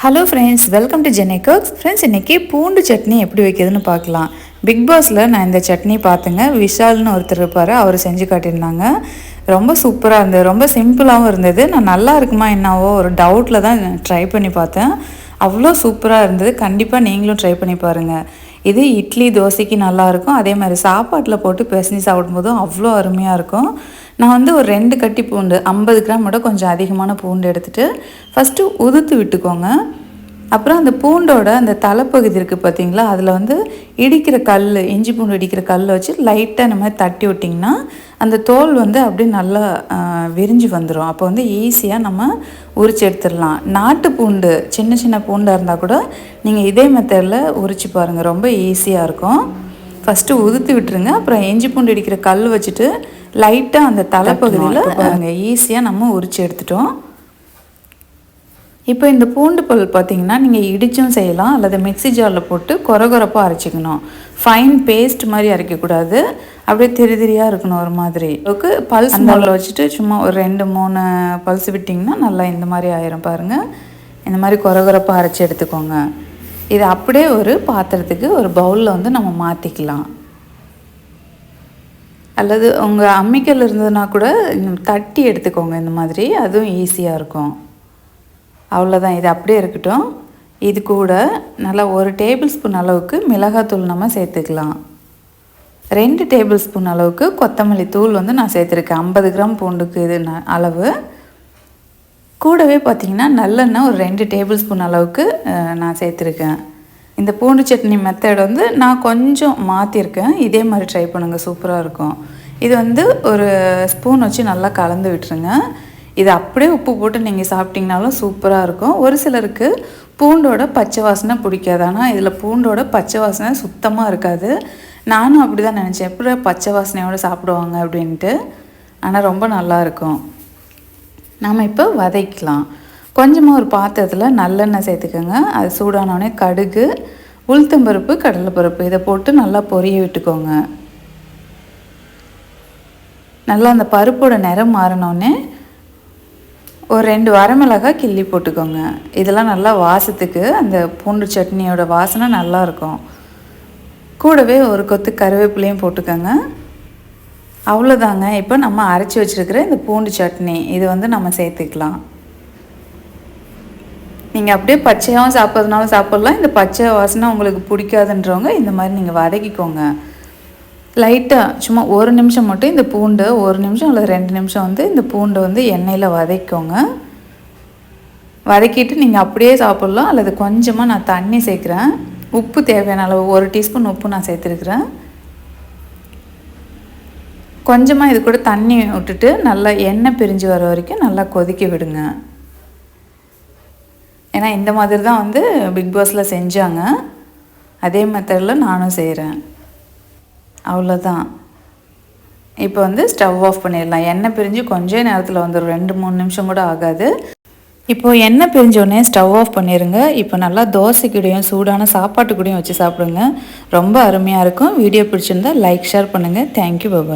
Hello friends welcome to Jeni cooks friends இன்றைக்கி பூண்டு சட்னி எப்படி வைக்கிறதுன்னு பார்க்கலாம். பிக் பாஸில் நான் இந்த சட்னி பார்த்துங்க. விஷால்னு ஒருத்தர் இருப்பார் அவர் செஞ்சு காட்டியிருந்தாங்க. ரொம்ப சூப்பராக இருந்தது ரொம்ப சிம்பிளாகவும் இருந்தது. நான் நல்லா இருக்குமா என்னவோ ஒரு டவுட்டில் தான் ட்ரை பண்ணி பார்த்தேன். அவ்வளோ சூப்பராக இருந்தது. கண்டிப்பாக நீங்களும் ட்ரை பண்ணி பாருங்கள் இது இட்லி தோசைக்கு நல்லாயிருக்கும். அதே மாதிரி சாப்பாட்டில் போட்டு பிசைஞ்சு சாப்பிடும்போதும் அவ்வளோ அருமையாக இருக்கும். நான் வந்து ஒரு ரெண்டு கட்டி பூண்டு ஐம்பது கிராம் விட கொஞ்சம் அதிகமான பூண்டு எடுத்துகிட்டு ஃபஸ்ட்டு உதுத்து விட்டுக்கோங்க. அப்புறம் அந்த பூண்டோட அந்த தலைப்பகுதி இருக்குது பார்த்தீங்களா? அதில் வந்து இடிக்கிற கல் இஞ்சி பூண்டு இடிக்கிற கல் வச்சு லைட்டாக இந்த மாதிரி தட்டி விட்டிங்கன்னா அந்த தோல் வந்து அப்படியே நல்லா விரிஞ்சு வந்துடும் அப்போ வந்து ஈஸியாக நம்ம உரிச்சு எடுத்துடலாம். நாட்டு பூண்டு சின்ன சின்ன பூண்டாக இருந்தால் கூட நீங்கள் இதே மெத்தடில் உரிச்சு பாருங்கள் ரொம்ப ஈஸியாக இருக்கும். ஃபஸ்ட்டு உதுத்து விட்டுருங்க. அப்புறம் இஞ்சி பூண்டு இடிக்கிற கல் வச்சுட்டு லைட்டாக அந்த தலைப்பகுதியில் பாருங்கள் ஈஸியாக நம்ம உரிச்சு எடுத்துட்டோம். இப்போ இந்த பூண்டு பல் பார்த்தீங்கன்னா நீங்கள் இடிச்சும் செய்யலாம் அல்லது மிக்சி ஜாரில் போட்டு கொரகொரப்பாக அரைச்சிக்கணும். ஃபைன் பேஸ்ட் மாதிரி அரைக்கக்கூடாது. அப்படியே திரி திரியாக இருக்கணும் ஒரு மாதிரி. அதுக்கு பல்ஸ் மோலில் வச்சுட்டு சும்மா ஒரு ரெண்டு மூணு பல்ஸ் விட்டிங்கன்னா நல்லா இந்த மாதிரி ஆயிரும் பாருங்கள் இந்த மாதிரி கொரகொரப்பாக அரைச்சி எடுத்துக்கோங்க. இது அப்படியே ஒரு பாத்திரத்துக்கு ஒரு பவுலில் வந்து நம்ம மாற்றிக்கலாம் அல்லது உங்கள் அம்மிக்கல் இருந்ததுன்னா கூட தட்டி எடுத்துக்கோங்க இந்த மாதிரி. அதுவும் ஈஸியாக இருக்கும். அவ்வளோதான் இது அப்படியே இருக்கட்டும். இது கூட நல்லா ஒரு டேபிள் ஸ்பூன் அளவுக்கு மிளகாத்தூள் நம்ம சேர்த்துக்கலாம். ரெண்டு டேபிள் ஸ்பூன் அளவுக்கு கொத்தமல்லி தூள் வந்து நான் சேர்த்துருக்கேன். ஐம்பது கிராம் பூண்டுக்கு இது அளவு. கூடவே பார்த்திங்கன்னா நல்லெண்ணெய் ஒரு ரெண்டு டேபிள் ஸ்பூன் அளவுக்கு நான் சேர்த்துருக்கேன். இந்த பூண்டு சட்னி மெத்தட் வந்து நான் கொஞ்சம் மாற்றிருக்கேன் இதே மாதிரி ட்ரை பண்ணுங்கள் சூப்பராக இருக்கும். இது வந்து ஒரு ஸ்பூன் வச்சு நல்லா கலந்து விட்டுருங்க. இது அப்படியே உப்பு போட்டு நீங்கள் சாப்பிட்டிங்கனாலும் சூப்பராக இருக்கும். ஒரு சிலருக்கு பூண்டோட பச்சை வாசனை பிடிக்காது. ஆனால் இதில் பூண்டோட பச்சை வாசனை சுத்தமாக இருக்காது. நானும் அப்படி தான் நினச்சேன். எப்படி பச்சை வாசனையோடு சாப்பிடுவாங்க அப்படின்ட்டு. ஆனால் ரொம்ப நல்லாயிருக்கும் நாம் இப்போ வதைக்கலாம் கொஞ்சமாக ஒரு பாத்திரத்தில் நல்லெண்ணெய் சேர்த்துக்கோங்க. அது சூடானோடனே கடுகு உளுத்தம்பருப்பு கடலைப்பருப்பு இதை போட்டு நல்லா பொரிய விட்டுக்கோங்க. நல்லா அந்த பருப்போட நிறம் மாறினோடனே ஒரு ரெண்டு வரமிளகாய் கிள்ளி போட்டுக்கோங்க. இதெல்லாம் நல்லா வாசத்துக்கு அந்த பூண்டு சட்னியோட வாசனை நல்லாயிருக்கும். கூடவே ஒரு கொத்து கருவேப்பிலையும் போட்டுக்கோங்க. அவ்வளோதாங்க. இப்போ நம்ம அரைச்சி வச்சுருக்கிற இந்த பூண்டு சட்னி இது வந்து நம்ம சேர்த்துக்கலாம். நீங்கள் அப்படியே பச்சையாகவும் சாப்பிட்றதுனாலும் சாப்பிட்லாம். இந்த பச்சை வாசனை உங்களுக்கு பிடிக்காதுன்றவங்க இந்த மாதிரி நீங்கள் வதக்கிக்கோங்க. லைட்டாக சும்மா ஒரு நிமிஷம் மட்டும் இந்த பூண்டை ஒரு நிமிஷம் அல்லது ரெண்டு நிமிஷம் வந்து இந்த பூண்டை வந்து எண்ணெயில் வதக்கிக்கோங்க வதக்கிட்டு நீங்கள் அப்படியே சாப்பிட்லாம். அல்லது கொஞ்சமாக நான் தண்ணி சேர்க்குறேன். உப்பு தேவையான அளவு ஒரு டீஸ்பூன் உப்பு நான் சேர்த்துருக்குறேன். கொஞ்சமாக இது கூட தண்ணி விட்டுட்டு நல்லா எண்ணெய் பிரிஞ்சு வர வரைக்கும் நல்லா கொதிக்க விடுங்க. ஏன்னா இந்த மாதிரி தான் வந்து பிக் பாஸில் செஞ்சாங்க. அதே மெத்தடில் நானும் செய்கிறேன் அவ்வளோதான் இப்போ வந்து ஸ்டவ் ஆஃப் பண்ணிடலாம். எண்ணெய் பிரிஞ்சு கொஞ்ச நேரத்தில் வந்துடும் ரெண்டு மூணு நிமிஷம் கூட ஆகாது. இப்போது எண்ணெய் பிரிஞ்சோடனே ஸ்டவ் ஆஃப் பண்ணிடுங்க இப்போ நல்லா தோசை கூடயும் சூடான சாப்பாட்டு கூடயும் வச்சு சாப்பிடுங்க. ரொம்ப அருமையாக இருக்கும். வீடியோ பிடிச்சிருந்தா லைக் ஷேர் பண்ணுங்கள் தேங்க்யூ பாபாய்